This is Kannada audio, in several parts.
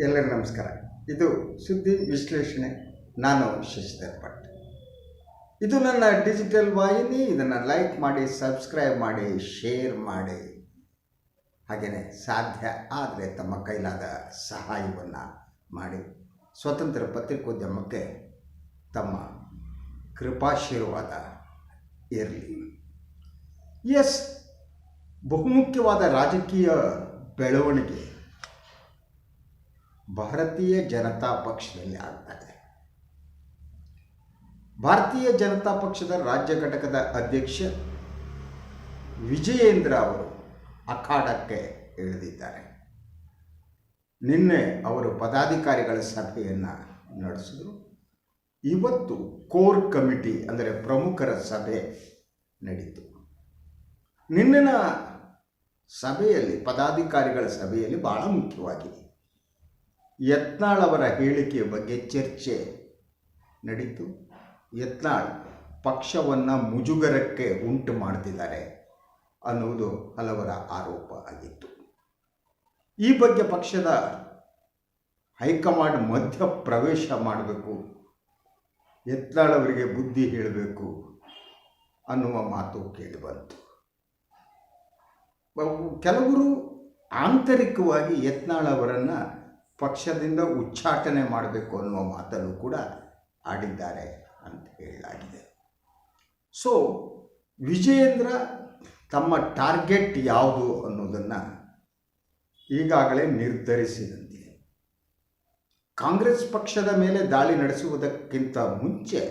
ಎಲ್ಲರಿಗೂ ನಮಸ್ಕಾರ. ಇದು ಸುದ್ದಿ ವಿಶ್ಲೇಷಣೆ. ನಾನು ಶಶಿಧರ್ ಭಟ್ ಇದು ನನ್ನ ಡಿಜಿಟಲ್ ವಾಹಿನಿ. ಇದನ್ನು ಲೈಕ್ ಮಾಡಿ, ಸಬ್ಸ್ಕ್ರೈಬ್ ಮಾಡಿ, ಶೇರ್ ಮಾಡಿ. ಹಾಗೆಯೇ ಸಾಧ್ಯ ಆದರೆ ತಮ್ಮ ಕೈಲಾದ ಸಹಾಯವನ್ನು ಮಾಡಿ. ಸ್ವತಂತ್ರ ಪತ್ರಿಕೋದ್ಯಮಕ್ಕೆ ತಮ್ಮ ಕೃಪಾಶೀರ್ವಾದ ಇರಲಿ. ಎಸ್, ಬಹುಮುಖ್ಯವಾದ ರಾಜಕೀಯ ಬೆಳವಣಿಗೆ ಭಾರತೀಯ ಜನತಾ ಪಕ್ಷದಲ್ಲಿ ಆಗ್ತಾಯಿದೆ ಭಾರತೀಯ ಜನತಾ ಪಕ್ಷದ ರಾಜ್ಯ ಘಟಕದ ಅಧ್ಯಕ್ಷ ವಿಜಯೇಂದ್ರ ಅವರು ಅಖಾಡಕ್ಕೆ ಇಳಿದಿದ್ದಾರೆ. ನಿನ್ನೆ ಅವರು ಪದಾಧಿಕಾರಿಗಳ ಸಭೆಯನ್ನು ನಡೆಸಿದರು. ಇವತ್ತು ಕೋರ್ ಕಮಿಟಿ ಅಂದರೆ ಪ್ರಮುಖರ ಸಭೆ ನಡೀತು. ನಿನ್ನಿನ ಸಭೆಯಲ್ಲಿ ಪದಾಧಿಕಾರಿಗಳ ಸಭೆಯಲ್ಲಿ ಬಹಳ ಮುಖ್ಯವಾಗಿ ಯತ್ನಾಳ್ ಅವರ ಹೇಳಿಕೆಯ ಬಗ್ಗೆ ಚರ್ಚೆ ನಡೀತು. ಯತ್ನಾಳ್ ಪಕ್ಷವನ್ನು ಮುಜುಗರಕ್ಕೆ ಉಂಟು ಮಾಡ್ತಿದ್ದಾರೆ ಅನ್ನುವುದು ಹಲವರ ಆರೋಪ ಆಗಿತ್ತು. ಈ ಬಗ್ಗೆ ಪಕ್ಷದ ಹೈಕಮಾಂಡ್ ಮಧ್ಯ ಪ್ರವೇಶ ಮಾಡಬೇಕು, ಯತ್ನಾಳ್ ಅವರಿಗೆ ಬುದ್ಧಿ ಹೇಳಬೇಕು ಅನ್ನುವ ಮಾತು ಕೇಳಿಬಂತು. ಕೆಲವರು ಆಂತರಿಕವಾಗಿ ಯತ್ನಾಳ್ ಅವರನ್ನು ಪಕ್ಷದಿಂದ ಉಚ್ಚಾಟನೆ ಮಾಡಬೇಕು ಅನ್ನುವ ಮಾತನ್ನು ಕೂಡ ಆಡಿದ್ದಾರೆ ಅಂತ ಹೇಳಲಾಗಿದೆ. ಸೊ ವಿಜಯೇಂದ್ರ ತಮ್ಮ ಟಾರ್ಗೆಟ್ ಯಾವುದು ಅನ್ನೋದನ್ನು ಈಗಾಗಲೇ ನಿರ್ಧರಿಸಿದಂತಿದೆ ಕಾಂಗ್ರೆಸ್ ಪಕ್ಷದ ಮೇಲೆ ದಾಳಿ ನಡೆಸುವುದಕ್ಕಿಂತ ಮುಂಚೆ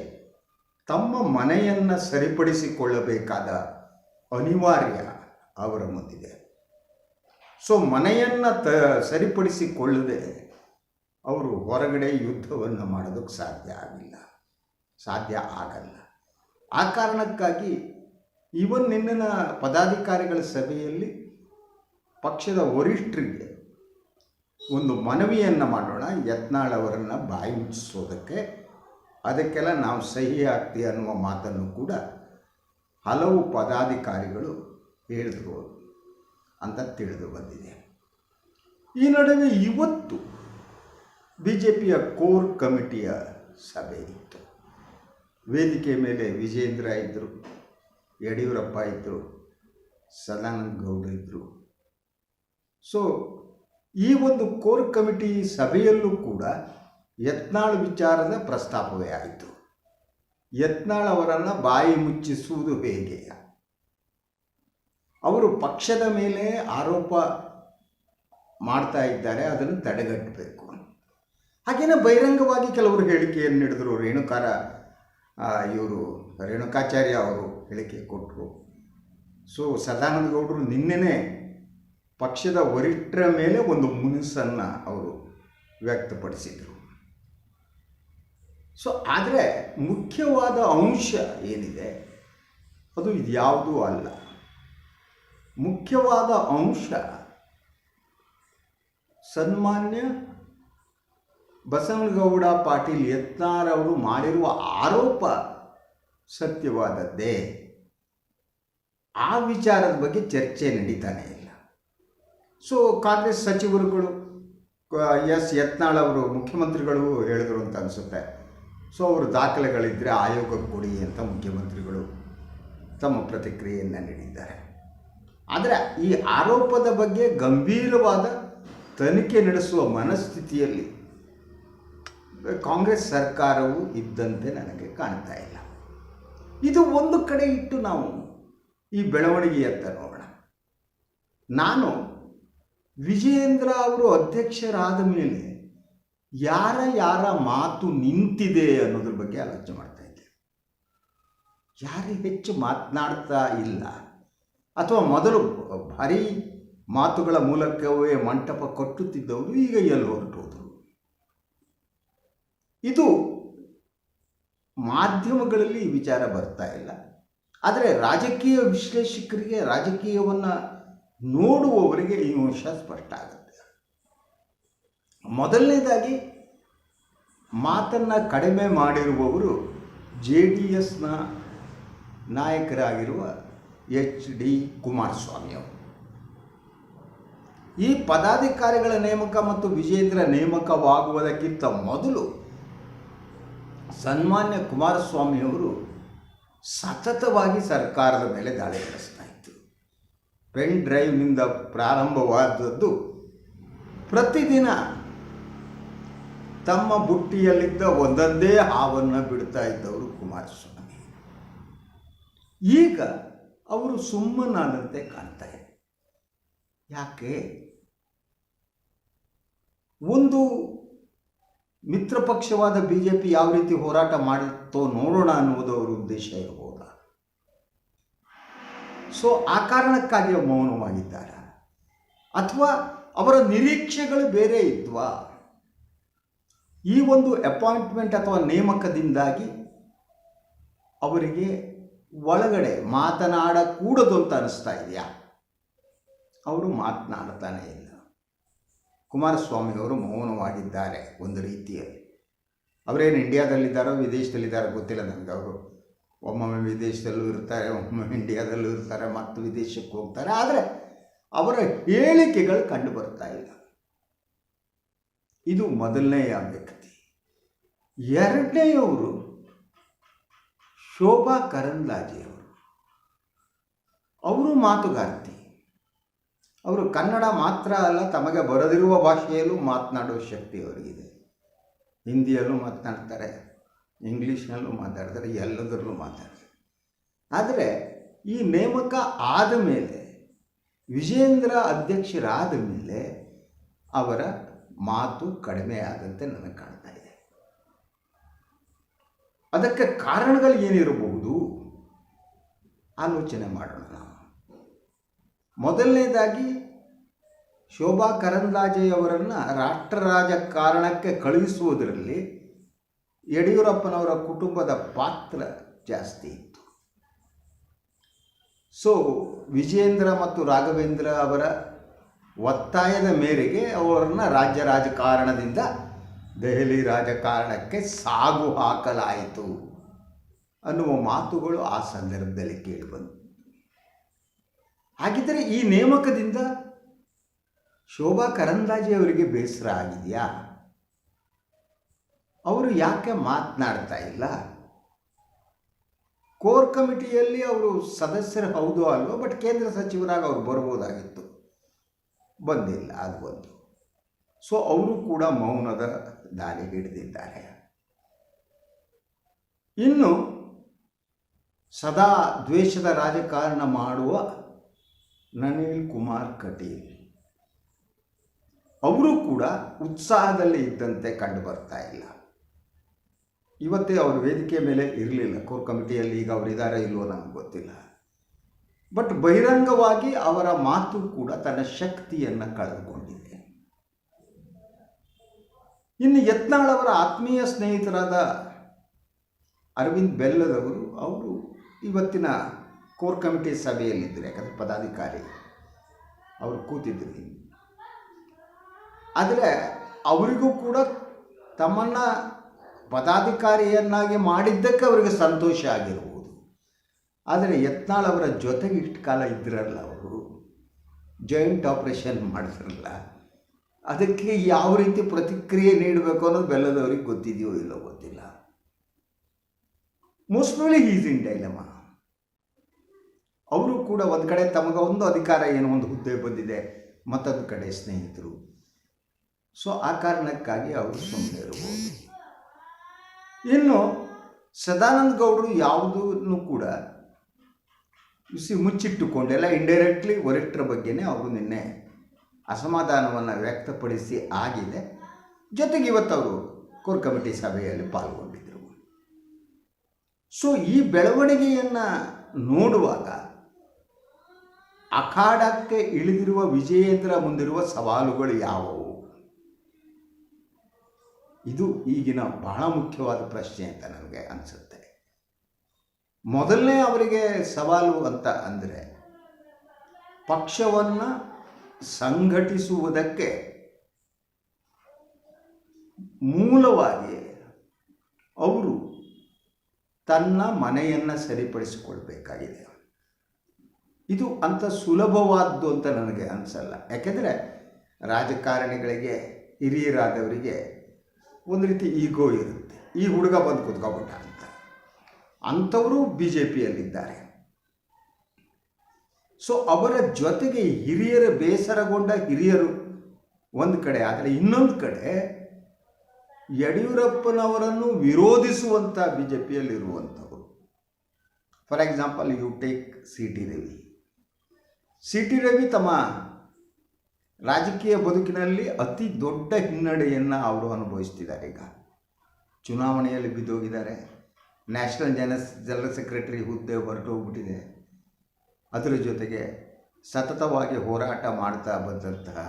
ತಮ್ಮ ಮನೆಯನ್ನು ಸರಿಪಡಿಸಿಕೊಳ್ಳಬೇಕಾದ ಅನಿವಾರ್ಯ ಅವರ ಮುಂದಿದೆ. ಸೊ ಮನೆಯನ್ನು ತ, ಸರಿಪಡಿಸಿಕೊಳ್ಳದೆ ಅವರು ಹೊರಗಡೆ ಯುದ್ಧವನ್ನು ಮಾಡೋದಕ್ಕೆ ಸಾಧ್ಯ ಆಗಿಲ್ಲ. ಸಾಧ್ಯ ಆಗಲ್ಲ. ಆ ಕಾರಣಕ್ಕಾಗಿ ಇವನ್ ನಿನ್ನ ಪದಾಧಿಕಾರಿಗಳ ಸಭೆಯಲ್ಲಿ ಪಕ್ಷದ ವರಿಷ್ಠರಿಗೆ ಒಂದು ಮನವಿಯನ್ನು ಮಾಡೋಣ, ಯತ್ನಾಳ್ ಅವರನ್ನು ಬಾಯಿ ಮುಚ್ಚಿಸೋದಕ್ಕೆ. ಅದಕ್ಕೆಲ್ಲ ನಾವು ಸಹಿ ಆಗ್ತೀವಿ ಅನ್ನುವ ಮಾತನ್ನು ಕೂಡ ಹಲವು ಪದಾಧಿಕಾರಿಗಳು ಹೇಳಿದ್ರು. ಅಂತ ತಿಳಿದು ಬಂದಿದೆ. ಈ ನಡುವೆ ಇವತ್ತು ಬಿ ಜೆ ಪಿಯ ಕೋರ್ ಕಮಿಟಿಯ ಸಭೆ ಇತ್ತು. ವೇದಿಕೆ ಮೇಲೆ ವಿಜೇಂದ್ರ ಇದ್ದರು ಯಡಿಯೂರಪ್ಪ ಇದ್ದರು ಸದಾನಂದ ಗೌಡ ಇದ್ದರು ಸೊ ಈ ಒಂದು ಕೋರ್ ಕಮಿಟಿ ಸಭೆಯಲ್ಲೂ ಕೂಡ ಯತ್ನಾಳ್ ವಿಚಾರದ ಪ್ರಸ್ತಾಪವೇ ಆಯಿತು. ಯತ್ನಾಳ್ ಅವರನ್ನು ಬಾಯಿ ಮುಚ್ಚಿಸುವುದು ಹೇಗೆ? ಅವರು ಪಕ್ಷದ ಮೇಲೆ ಆರೋಪ ಮಾಡ್ತಾ ಇದ್ದಾರೆ, ಅದನ್ನು ತಡೆಗಟ್ಟಬೇಕು. ಹಾಗೇನೆ ಬಹಿರಂಗವಾಗಿ ಕೆಲವರು ಹೇಳಿಕೆಯನ್ನು ನೀಡಿದರು, ರೇಣುಕಾರ ಇವರು ರೇಣುಕಾಚಾರ್ಯ ಅವರು ಹೇಳಿಕೆ ಕೊಟ್ಟರು ಸೊ ಸದಾನಂದ ಗೌಡರು ನಿನ್ನೆನೇ ಪಕ್ಷದ ವರಿಷ್ಠರ ಮೇಲೆ ಒಂದು ಮುನಿಸನ್ನು ಅವರು ವ್ಯಕ್ತಪಡಿಸಿದರು. ಸೊ ಆದರೆ ಮುಖ್ಯವಾದ ಅಂಶ ಏನಿದೆ, ಅದು ಇದ್ಯಾವುದೂ ಅಲ್ಲ. ಮುಖ್ಯವಾದ ಅಂಶ ಸನ್ಮಾನ್ಯ ಬಸವನಗೌಡ ಪಾಟೀಲ್ ಯತ್ನಾರ್ ಅವರು ಮಾಡಿರುವ ಆರೋಪ ಸತ್ಯವಾದದ್ದೇ. ಆ ವಿಚಾರದ ಬಗ್ಗೆ ಚರ್ಚೆ ನಡೀತಾನೆ ಇಲ್ಲ. ಸೊ ಕಾಂಗ್ರೆಸ್ ಸಚಿವರುಗಳು ಎಸ್ ಯತ್ನಾಳ್ ಅವರು, ಮುಖ್ಯಮಂತ್ರಿಗಳು ಹೇಳಿದರು ಅಂತ ಅನಿಸುತ್ತೆ. ಸೊ ಅವರು ದಾಖಲೆಗಳಿದ್ದರೆ ಆಯೋಗ ಕೊಡಿ ಅಂತ ಮುಖ್ಯಮಂತ್ರಿಗಳು ತಮ್ಮ ಪ್ರತಿಕ್ರಿಯೆಯನ್ನು ನೀಡಿದ್ದಾರೆ. ಆದರೆ ಈ ಆರೋಪದ ಬಗ್ಗೆ ಗಂಭೀರವಾದ ತನಿಖೆ ನಡೆಸುವ ಮನಸ್ಥಿತಿಯಲ್ಲಿ ಕಾಂಗ್ರೆಸ್ ಸರ್ಕಾರವು ಇದ್ದಂತೆ ನನಗೆ ಕಾಣ್ತಾ ಇಲ್ಲ. ಇದು ಒಂದು ಕಡೆ ಇಟ್ಟು ನಾವು ಈ ಬೆಳವಣಿಗೆಯತ್ತ ನೋಡೋಣ. ನಾನು ವಿಜಯೇಂದ್ರ ಅವರು ಅಧ್ಯಕ್ಷರಾದ ಮೇಲೆ ಯಾರ ಯಾರ ಮಾತು ನಿಂತಿದೆ ಅನ್ನೋದ್ರ ಬಗ್ಗೆ ಆಲೋಚನೆ ಮಾಡ್ತಾ ಇದ್ದೆ. ಯಾರು ಹೆಚ್ಚು ಮಾತನಾಡ್ತಾ ಇಲ್ಲ. ಅಥವಾ ಮೊದಲು ಭಾರೀ ಮಾತುಗಳ ಮೂಲಕವೇ ಮಂಟಪ ಕಟ್ಟುತ್ತಿದ್ದವರು ಈಗ ಎಲ್ಲಿ ಹೊರಟೋದರು ಇದು ಮಾಧ್ಯಮಗಳಲ್ಲಿ ಈ ವಿಚಾರ ಬರ್ತಾ ಇಲ್ಲ. ಆದರೆ ರಾಜಕೀಯ ವಿಶ್ಲೇಷಕರಿಗೆ ರಾಜಕೀಯವನ್ನು ನೋಡುವವರಿಗೆ ಈ ಅಂಶ ಸ್ಪಷ್ಟ ಆಗುತ್ತೆ. ಮೊದಲನೇದಾಗಿ ಮಾತನ್ನು ಕಡಿಮೆ ಮಾಡಿರುವವರು ಜೆ ಡಿ ಎಸ್ನ ನಾಯಕರಾಗಿರುವ ಎಚ್ ಡಿ ಕುಮಾರಸ್ವಾಮಿ ಅವರು. ಈ ಪದಾಧಿಕಾರಿಗಳ ನೇಮಕ ಮತ್ತು ವಿಜೇಂದ್ರ ನೇಮಕವಾಗುವುದಕ್ಕಿಂತ ಮೊದಲು ಸನ್ಮಾನ್ಯ ಕುಮಾರಸ್ವಾಮಿಯವರು ಸತತವಾಗಿ ಸರ್ಕಾರದ ಮೇಲೆ ದಾಳಿ ನಡೆಸ್ತಾ ಇತ್ತು ಪೆನ್ ಡ್ರೈವ್ನಿಂದ ಪ್ರಾರಂಭವಾದದ್ದು ಪ್ರತಿದಿನ ತಮ್ಮ ಬುಟ್ಟಿಯಲ್ಲಿದ್ದ ಒಂದೊಂದೇ ಹಾವನ್ನು ಬಿಡ್ತಾ ಇದ್ದವರು ಕುಮಾರಸ್ವಾಮಿ. ಈಗ ಅವರು ಸುಮ್ಮನಾದಂತೆ ಕಾಣ್ತಾ ಇದೆ ಯಾಕೆ? ಒಂದು ಮಿತ್ರ ಪಕ್ಷವಾದ ಬಿ ಜೆ ಪಿ ಯಾವ ರೀತಿ ಹೋರಾಟ ಮಾಡುತ್ತೋ ನೋಡೋಣ ಅನ್ನುವುದು ಅವರ ಉದ್ದೇಶ ಇರಬಹುದಾ ಸೊ ಆ ಕಾರಣಕ್ಕಾಗಿ ಮೌನವಾಗಿದ್ದಾರೆ? ಅಥವಾ ಅವರ ನಿರೀಕ್ಷೆಗಳು ಬೇರೆ ಇದ್ವಾ? ಈ ಒಂದು ಅಪಾಯಿಂಟ್ಮೆಂಟ್ ಅಥವಾ ನೇಮಕದಿಂದಾಗಿ ಅವರಿಗೆ ಒಳಗಡೆ ಮಾತನಾಡಕೂಡದು ಅಂತ ಅನಿಸ್ತಾ ಇದೆಯಾ? ಅವರು ಮಾತನಾಡ್ತಾನೆ ಇಲ್ಲ. ಕುಮಾರಸ್ವಾಮಿಯವರು ಮೌನವಾಗಿದ್ದಾರೆ ಒಂದು ರೀತಿಯಲ್ಲಿ. ಅವರೇನು ಇಂಡಿಯಾದಲ್ಲಿದ್ದಾರೋ ವಿದೇಶದಲ್ಲಿದ್ದಾರೋ ಗೊತ್ತಿಲ್ಲ ನನಗೆ ಅವರು. ಒಮ್ಮೊಮ್ಮೆ ವಿದೇಶದಲ್ಲೂ ಇರ್ತಾರೆ, ಒಮ್ಮೊಮ್ಮೆ ಇಂಡಿಯಾದಲ್ಲೂ ಇರ್ತಾರೆ, ಮತ್ತು ವಿದೇಶಕ್ಕೆ ಹೋಗ್ತಾರೆ. ಆದರೆ ಅವರ ಹೇಳಿಕೆಗಳು ಕಂಡು ಬರ್ತಾ ಇಲ್ಲ. ಇದು ಮೊದಲನೆಯ ವ್ಯಕ್ತಿ. ಎರಡನೆಯವರು ಶೋಭಾ ಕರಂದ್ಲಾಜೆಯವರು ಅವರು. ಮಾತುಗಾರ್ತಿ. ಅವರು ಕನ್ನಡ ಮಾತ್ರ ಅಲ್ಲ, ತಮಗೆ ಬರದಿರುವ ಭಾಷೆಯಲ್ಲೂ ಮಾತನಾಡುವ ಶಕ್ತಿ ಅವರಿಗಿದೆ. ಹಿಂದಿಯಲ್ಲೂ ಮಾತನಾಡ್ತಾರೆ, ಇಂಗ್ಲೀಷ್ನಲ್ಲೂ ಮಾತಾಡ್ತಾರೆ, ಎಲ್ಲದರಲ್ಲೂ ಮಾತಾಡ್ತಾರೆ. ಆದರೆ ಈ ನೇಮಕ ಆದ ಮೇಲೆ ವಿಜೇಂದ್ರ ಅಧ್ಯಕ್ಷರಾದ ಮೇಲೆ ಅವರ ಮಾತು ಕಡಿಮೆ ಆದಂತೆ ನನಗೆ ಕಾಣ್ತಾ ಇದೆ ಅದಕ್ಕೆ ಕಾರಣಗಳು ಏನಿರಬಹುದು? ಆಲೋಚನೆ ಮಾಡೋಣ. ನಾವು ಮೊದಲನೇದಾಗಿ, ಶೋಭಾ ಕರಂದ್ಲಾಜೆಯವರನ್ನು ರಾಷ್ಟ್ರ ರಾಜಕಾರಣಕ್ಕೆ ಕಳುಹಿಸುವುದರಲ್ಲಿ ಯಡಿಯೂರಪ್ಪನವರ ಕುಟುಂಬದ ಪಾತ್ರ ಜಾಸ್ತಿ ಇತ್ತು. ಸೊ ವಿಜೇಂದ್ರ ಮತ್ತು ರಾಘವೇಂದ್ರ ಅವರ ಒತ್ತಾಯದ ಮೇರೆಗೆ ಅವರನ್ನು ರಾಜ್ಯ ರಾಜಕಾರಣದಿಂದ ದೆಹಲಿ ರಾಜಕಾರಣಕ್ಕೆ ಸಾಗು ಹಾಕಲಾಯಿತು ಅನ್ನುವ ಮಾತುಗಳು ಆ ಸಂದರ್ಭದಲ್ಲಿ ಕೇಳಿಬಂತು ಹಾಗಿದ್ದರೆ ಈ ನೇಮಕದಿಂದ ಶೋಭಾ ಕರಂದಾಜಿ ಅವರಿಗೆ ಬೇಸರ ಆಗಿದೆಯಾ? ಅವರು ಯಾಕೆ ಮಾತನಾಡ್ತಾ ಇಲ್ಲ? ಕೋರ್ ಕಮಿಟಿಯಲ್ಲಿ ಅವರು ಸದಸ್ಯರು ಹೌದು ಅಲ್ವೋ? ಬಟ್ ಕೇಂದ್ರ ಸಚಿವರಾಗಿ ಅವರು ಬರ್ಬೋದಾಗಿತ್ತು. ಬಂದಿಲ್ಲ, ಅದು ಒಂದು ಸೊ ಅವರು ಕೂಡ ಮೌನದ ದಾರಿ ಹಿಡಿದಿದ್ದಾರೆ. ಇನ್ನು ಸದಾ ದ್ವೇಷದ ರಾಜಕಾರಣ ಮಾಡುವ ನನಿಲ್ ಕುಮಾರ್ ಕಟೀಲ್. ಅವರು ಕೂಡ ಉತ್ಸಾಹದಲ್ಲಿ ಇದ್ದಂತೆ ಕಂಡು ಬರ್ತಾ ಇಲ್ಲ. ಇವತ್ತೇ ಅವರು ವೇದಿಕೆ ಮೇಲೆ ಇರಲಿಲ್ಲ. ಕೋರ್ ಕಮಿಟಿಯಲ್ಲಿ ಈಗ ಅವರಿದ್ದಾರೆ ಇಲ್ವೋ ನನಗೆ ಗೊತ್ತಿಲ್ಲ. ಬಟ್ ಬಹಿರಂಗವಾಗಿ ಅವರ ಮಾತು ಕೂಡ ತನ್ನ ಶಕ್ತಿಯನ್ನು ಕಳೆದುಕೊಂಡಿದೆ. ಇನ್ನು ಯತ್ನಾಳವರ ಆತ್ಮೀಯ ಸ್ನೇಹಿತರಾದ ಅರವಿಂದ್ ಬೆಲ್ಲದವರು ಅವರು ಇವತ್ತಿನ ಕೋರ್ ಕಮಿಟಿ ಸಭೆಯಲ್ಲಿದ್ದರು, ಯಾಕಂದರೆ ಪದಾಧಿಕಾರಿ ಅವರು ಕೂತಿದ್ದರು ಆದರೆ ಅವರಿಗೂ ಕೂಡ ತಮ್ಮನ್ನು ಪದಾಧಿಕಾರಿಯನ್ನಾಗಿ ಮಾಡಿದ್ದಕ್ಕೆ ಅವರಿಗೆ ಸಂತೋಷ ಆಗಿರ್ಬೋದು. ಆದರೆ ಯತ್ನಾಳ್ ಅವರ ಜೊತೆಗೆ ಇಷ್ಟು ಕಾಲ ಇದ್ದಿರಲ್ಲ ಅವರು ಜಾಯಿಂಟ್ ಆಪ್ರೇಷನ್ ಮಾಡಿದ್ರಲ್ಲ ಅದಕ್ಕೆ ಯಾವ ರೀತಿ ಪ್ರತಿಕ್ರಿಯೆ ನೀಡಬೇಕು ಅನ್ನೋದು ಬೆಲ್ಲದವ್ರಿಗೆ ಗೊತ್ತಿದೆಯೋ ಇಲ್ಲೋ ಗೊತ್ತಿಲ್ಲ. ಮೋಸ್ಟ್ಲಿ ಈಸ್ ಇನ್ ಡೈಲಮ ಅವರು ಕೂಡ ಒಂದು ಕಡೆ ತಮಗೆ ಒಂದು ಅಧಿಕಾರ ಏನೋ ಒಂದು ಹುದ್ದೆ ಬಂದಿದೆ, ಮತ್ತೊಂದು ಕಡೆ ಸ್ನೇಹಿತರು. ಸೊ ಆ ಕಾರಣಕ್ಕಾಗಿ ಅವರು ಸುಮ್ಮನೆ ಇರಬಹುದು ಇನ್ನು ಸದಾನಂದ ಗೌಡರು ಯಾವುದನ್ನು ಕೂಡ ಸಿ ಮುಚ್ಚಿಟ್ಟುಕೊಂಡೆಲ್ಲ ಇಂಡೈರೆಕ್ಟ್ಲಿ ವರಿಷ್ಠರ ಬಗ್ಗೆನೇ ಅವರು ನಿನ್ನೆ ಅಸಮಾಧಾನವನ್ನು ವ್ಯಕ್ತಪಡಿಸಿ ಆಗಿದೆ. ಜೊತೆಗೆ ಇವತ್ತು ಅವರು ಕೋರ್ ಕಮಿಟಿ ಸಭೆಯಲ್ಲಿ ಪಾಲ್ಗೊಂಡಿದ್ದರು ಸೊ ಈ ಬೆಳವಣಿಗೆಯನ್ನು ನೋಡುವಾಗ ಅಖಾಡಕ್ಕೆ ಇಳಿದಿರುವ ವಿಜಯೇಂದ್ರ ಮುಂದಿರುವ ಸವಾಲುಗಳು ಯಾವುವು? ಇದು ಈಗಿನ ಬಹಳ ಮುಖ್ಯವಾದ ಪ್ರಶ್ನೆ ಅಂತ ನನಗೆ ಅನಿಸುತ್ತೆ. ಮೊದಲನೇ ಅವರಿಗೆ ಸವಾಲು ಅಂತ ಅಂದರೆ ಪಕ್ಷವನ್ನು ಸಂಘಟಿಸುವುದಕ್ಕೆ ಮೂಲವಾಗಿ ಅವರು ತನ್ನ ಮನೆಯನ್ನು ಸರಿಪಡಿಸಿಕೊಳ್ಬೇಕಾಗಿದೆ. ಇದು ಅಂಥ ಸುಲಭವಾದ್ದು ಅಂತ ನನಗೆ ಅನಿಸಲ್ಲ. ಯಾಕೆಂದರೆ ರಾಜಕಾರಣಿಗಳಿಗೆ, ಹಿರಿಯರಾದವರಿಗೆ ಒಂದು ರೀತಿ ಈಗೋ ಇರುತ್ತೆ. ಈ ಹುಡುಗ ಬಂದು ಕುತ್ಕೊಬಿಟ್ಟ ಅಂತ. ಅಂಥವರು ಬಿ ಜೆ ಪಿಯಲ್ಲಿದ್ದಾರೆ ಸೊ ಅವರ ಜೊತೆಗೆ ಹಿರಿಯರ, ಬೇಸರಗೊಂಡ ಹಿರಿಯರು ಒಂದು ಕಡೆ, ಆದರೆ ಇನ್ನೊಂದು ಕಡೆ ಯಡಿಯೂರಪ್ಪನವರನ್ನು ವಿರೋಧಿಸುವಂಥ B J ಪಿಯಲ್ಲಿರುವಂಥವರು for example you take C T Ravi C T Ravi ತಮ್ಮ ರಾಜಕೀಯ ಬದುಕಿನಲ್ಲಿ ಅತಿ ದೊಡ್ಡ ಹಿನ್ನಡೆಯನ್ನು ಅವರು ಅನುಭವಿಸ್ತಿದ್ದಾರೆ ಈಗ. ಚುನಾವಣೆಯಲ್ಲಿ ಬಿದ್ದೋಗಿದ್ದಾರೆ. ನ್ಯಾಷನಲ್ ಜನ ಜನರಲ್ ಸೆಕ್ರೆಟರಿ ಹುದ್ದೆ ಹೊರಟೋಗ್ಬಿಟ್ಟಿದೆ. ಅದರ ಜೊತೆಗೆ ಸತತವಾಗಿ ಹೋರಾಟ ಮಾಡ್ತಾ ಬಂದಂತಹ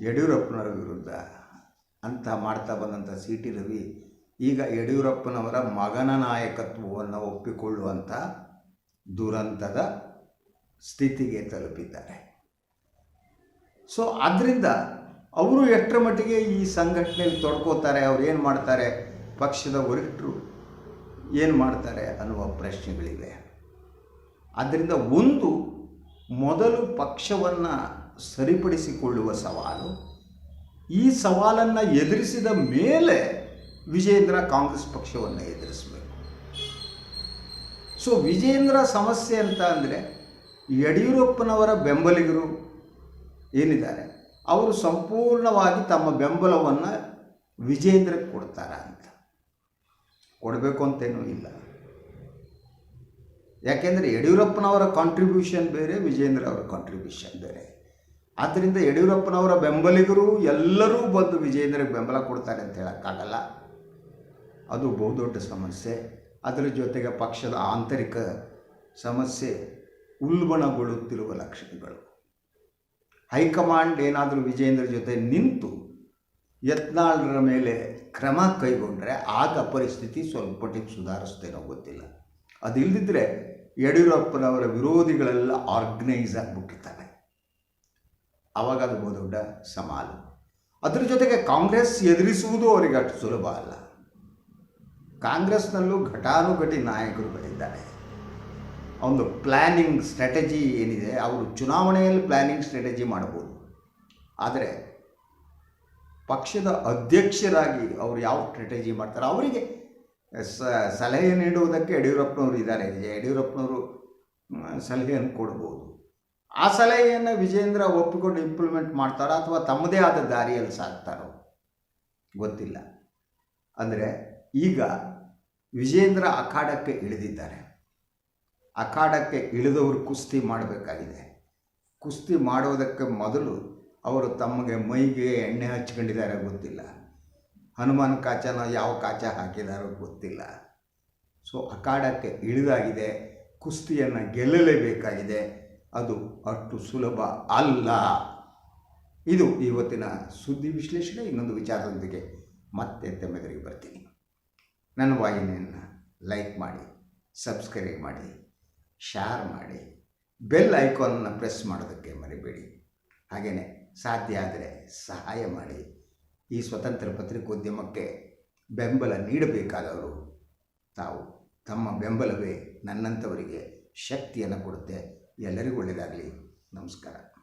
ಯಡಿಯೂರಪ್ಪನವರ ವಿರುದ್ಧ ಅಂತ ಮಾಡ್ತಾ ಬಂದಂಥ ಸಿ ಟಿ ರವಿ ಈಗ ಯಡಿಯೂರಪ್ಪನವರ ಮಗನ ನಾಯಕತ್ವವನ್ನು ಒಪ್ಪಿಕೊಳ್ಳುವಂಥ ದುರಂತದ ಸ್ಥಿತಿಗೆ ತಲುಪಿದ್ದಾರೆ. ಸೊ ಆದ್ದರಿಂದ ಅವರು ಎಷ್ಟರ ಮಟ್ಟಿಗೆ ಈ ಸಂಘಟನೆಯಲ್ಲಿ ತೊಡ್ಕೋತಾರೆ, ಅವ್ರು ಏನು ಮಾಡ್ತಾರೆ, ಪಕ್ಷದ ವರಿಷ್ಠರು ಏನು ಮಾಡ್ತಾರೆ ಅನ್ನುವ ಪ್ರಶ್ನೆಗಳಿವೆ. ಆದ್ದರಿಂದ ಒಂದು ಮೊದಲು ಪಕ್ಷವನ್ನು ಸರಿಪಡಿಸಿಕೊಳ್ಳುವ ಸವಾಲು, ಈ ಸವಾಲನ್ನು ಎದುರಿಸಿದ ಮೇಲೆ ವಿಜೇಂದ್ರ ಕಾಂಗ್ರೆಸ್ ಪಕ್ಷವನ್ನು ಎದುರಿಸಬೇಕು. ಸೊ ವಿಜೇಂದ್ರ ಸಮಸ್ಯೆ ಅಂತ ಅಂದರೆ ಯಡಿಯೂರಪ್ಪನವರ ಬೆಂಬಲಿಗರು ಏನಿದ್ದಾರೆ, ಅವರು ಸಂಪೂರ್ಣವಾಗಿ ತಮ್ಮ ಬೆಂಬಲವನ್ನು ವಿಜೇಂದ್ರಕ್ಕೆ ಕೊಡ್ತಾರ ಅಂತ ಕೊಡಬೇಕು ಅಂತೇನೂ ಇಲ್ಲ. ಯಾಕೆಂದರೆ ಯಡಿಯೂರಪ್ಪನವರ ಕಾಂಟ್ರಿಬ್ಯೂಷನ್ ಬೇರೆ ವಿಜೇಂದ್ರ ಅವರ ಕಾಂಟ್ರಿಬ್ಯೂಷನ್ ಬೇರೆ. ಆದ್ದರಿಂದ ಯಡಿಯೂರಪ್ಪನವರ ಬೆಂಬಲಿಗರು ಎಲ್ಲರೂ ಬಂದು ವಿಜೇಂದ್ರಗೆ ಬೆಂಬಲ ಕೊಡ್ತಾರೆ ಅಂತ ಹೇಳೋಕ್ಕಾಗಲ್ಲ. ಅದು ಬಹುದೊಡ್ಡ ಸಮಸ್ಯೆ. ಅದರ ಜೊತೆಗೆ ಪಕ್ಷದ ಆಂತರಿಕ ಸಮಸ್ಯೆ ಉಲ್ಬಣಗೊಳ್ಳುತ್ತಿರುವ ಲಕ್ಷಣಗಳು. ಹೈಕಮಾಂಡ್ ಏನಾದರೂ ವಿಜೇಂದ್ರ ಜೊತೆ ನಿಂತು ಯತ್ನಾಳರ ಮೇಲೆ ಕ್ರಮ ಕೈಗೊಂಡರೆ ಆಗ ಪರಿಸ್ಥಿತಿ ಸ್ವಲ್ಪ ಮಟ್ಟಿಗೆ ಸುಧಾರಿಸ್ತೇನೋ ಗೊತ್ತಿಲ್ಲ. ಅದಿಲ್ಲದಿದ್ದರೆ ಯಡಿಯೂರಪ್ಪನವರ ವಿರೋಧಿಗಳೆಲ್ಲ ಆರ್ಗನೈಸ್ ಆಗಿಬಿಟ್ಟಿರ್ತಾರೆ. ಆವಾಗ ಅದು ಬಹುದೊಡ್ಡ ಸವಾಲು ಅದರ ಜೊತೆಗೆ ಕಾಂಗ್ರೆಸ್ ಎದುರಿಸುವುದು ಅವರಿಗೆ ಅಷ್ಟು ಸುಲಭ ಅಲ್ಲ. ಕಾಂಗ್ರೆಸ್ನಲ್ಲೂ ಘಟಾನುಘಟಿ ನಾಯಕರುಗಳಿದ್ದಾರೆ ಒಂದು ಪ್ಲ್ಯಾನಿಂಗ್ ಸ್ಟ್ರಾಟಜಿ ಏನಿದೆ, ಅವರು ಚುನಾವಣೆಯಲ್ಲಿ ಪ್ಲ್ಯಾನಿಂಗ್ ಸ್ಟ್ರಾಟಜಿ ಮಾಡ್ಬೋದು ಆದರೆ ಪಕ್ಷದ ಅಧ್ಯಕ್ಷರಾಗಿ ಅವರು ಯಾವ ಸ್ಟ್ರಾಟಜಿ ಮಾಡ್ತಾರೆ ಅವರಿಗೆ ಸಲಹೆ ನೀಡುವುದಕ್ಕೆ ಯಡಿಯೂರಪ್ಪನವರು ಇದ್ದಾರೆ. ಯಡಿಯೂರಪ್ಪನವರು ಸಲಹೆಯನ್ನು ಕೊಡ್ಬೋದು. ಆ ಸಲಹೆಯನ್ನು ವಿಜೇಂದ್ರ ಒಪ್ಪಿಕೊಂಡು ಇಂಪ್ಲಿಮೆಂಟ್ ಮಾಡ್ತಾರೋ ಅಥವಾ ತಮ್ಮದೇ ಆದ ದಾರಿಯಲ್ಲಿ ಸಾಕ್ತಾರೋ ಗೊತ್ತಿಲ್ಲ. ಅಂದರೆ ಈಗ ವಿಜೇಂದ್ರ ಅಖಾಡಕ್ಕೆ ಇಳಿದಿದ್ದಾರೆ. ಅಖಾಡಕ್ಕೆ ಇಳಿದವರು ಕುಸ್ತಿ ಮಾಡಬೇಕಾಗಿದೆ. ಕುಸ್ತಿ ಮಾಡೋದಕ್ಕೆ ಮೊದಲು ಅವರು ತಮಗೆ ಮೈಗೆ ಎಣ್ಣೆ ಹಚ್ಕೊಂಡಿದ್ದಾರೆ ಗೊತ್ತಿಲ್ಲ. ಹನುಮಾನ್ ಕಾಚನ ಯಾವ ಕಾಚ ಹಾಕಿದಾರೋ ಗೊತ್ತಿಲ್ಲ. ಸೊ ಅಖಾಡಕ್ಕೆ ಇಳಿದಾಗಿದೆ. ಕುಸ್ತಿಯನ್ನು ಗೆಲ್ಲಲೇಬೇಕಾಗಿದೆ. ಅದು ಅಷ್ಟು ಸುಲಭ ಅಲ್ಲ. ಇದು ಇವತ್ತಿನ ಸುದ್ದಿ ವಿಶ್ಲೇಷಣೆ. ಇನ್ನೊಂದು ವಿಚಾರದೊಂದಿಗೆ ಮತ್ತೆ ತಮ್ಮೆದುರಿಗೆ ಬರ್ತೀನಿ. ನನ್ನ ವಾಹಿನಿಯನ್ನು ಲೈಕ್ ಮಾಡಿ, ಸಬ್ಸ್ಕ್ರೈಬ್ ಮಾಡಿ ಶೇರ್ ಮಾಡಿ ಬೆಲ್ ಐಕಾನನ್ನು ಪ್ರೆಸ್ ಮಾಡೋದಕ್ಕೆ ಮರಿಬೇಡಿ. ಹಾಗೆಯೇ ಸಾಧ್ಯ ಆದರೆ ಸಹಾಯ ಮಾಡಿ. ಈ ಸ್ವತಂತ್ರ ಪತ್ರಿಕೋದ್ಯಮಕ್ಕೆ ಬೆಂಬಲ ನೀಡಬೇಕಾದವರು ತಾವು. ತಮ್ಮ ಬೆಂಬಲವೇ ನನ್ನಂಥವರಿಗೆ ಶಕ್ತಿಯನ್ನು ಕೊಡುತ್ತೆ. ಎಲ್ಲರಿಗೂ ಒಳ್ಳೆಯದಾಗಲಿ. ನಮಸ್ಕಾರ.